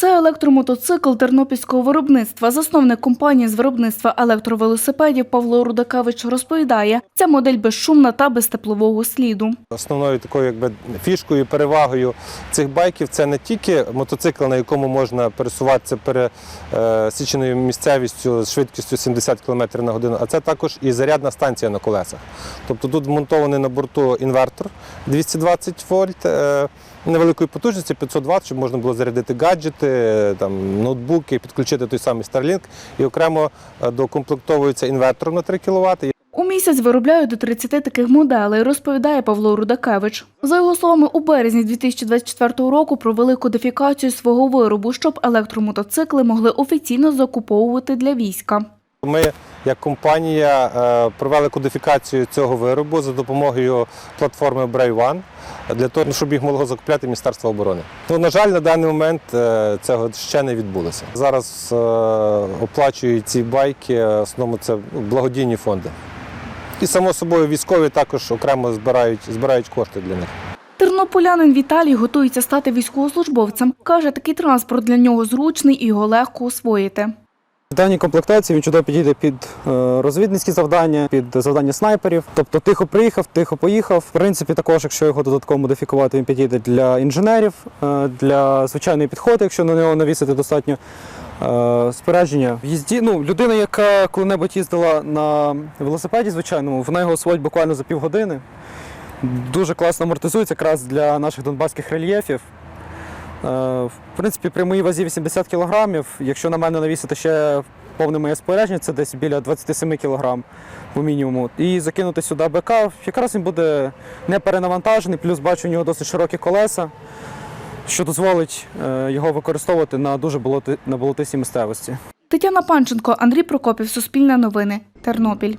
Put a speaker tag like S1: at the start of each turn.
S1: Це електромотоцикл тернопільського виробництва. Засновник компанії з виробництва електровелосипедів Павло Рудакевич розповідає, ця модель безшумна та без теплового сліду.
S2: Основною такою якби фішкою, перевагою цих байків це не тільки мотоцикл, на якому можна пересуватися пересіченою місцевістю з швидкістю 70 км на годину, а це також і зарядна станція на колесах. Тобто тут вмонтований на борту інвертор 220 вольт. е, Невеликої потужності 500 Вт, щоб можна було зарядити гаджети, е, там, ноутбуки, підключити той самий Starlink. І окремо е, докомплектовується інвертором на 3 кВт.
S1: У місяць виробляють до 30 таких моделей, розповідає Павло Рудакевич. За його словами, у березні 2024 року провели кодифікацію свого виробу, щоб електромотоцикли могли офіційно закуповувати для війська.
S2: Ми, як компанія, е, провели кодифікацію цього виробу за допомогою платформи Brave One для того, щоб їх могло закупляти Міністерство оборони. Ну, на жаль, на даний момент е, цього ще не відбулося. Зараз е, оплачують ці байки, в основному це ну, благодійні фонди. І само собою військові також окремо збирають, збирають кошти для них.
S1: Тернополянин Віталій готується стати військовослужбовцем. Каже, такий транспорт для нього зручний і його легко освоїти.
S3: Даній комплектації він чудово підійде під е, розвідницькі завдання, під завдання снайперів. Тобто тихо приїхав, тихо поїхав. В принципі, також, якщо його додатково модифікувати, він підійде для інженерів, е, для звичайної підходи, якщо на нього навісити достатньо е, спорядження. В їзді, ну, людина, яка коли-небудь їздила на велосипеді звичайному, вона його освоїть буквально за півгодини. Дуже класно амортизується якраз для наших донбаських рельєфів. Е, В принципі, при моїй вазі 80 кг, якщо на мене навісити ще повне моє спорядження, це десь біля 27 кг по мінімуму. І закинути сюди БК, якраз він буде не перенавантажений, плюс бачу у нього досить широкі колеса, що дозволить е, його використовувати на дуже болоти, на болотистій місцевості.
S1: Тетяна Панченко, Андрій Прокопів, Суспільне новини, Тернопіль.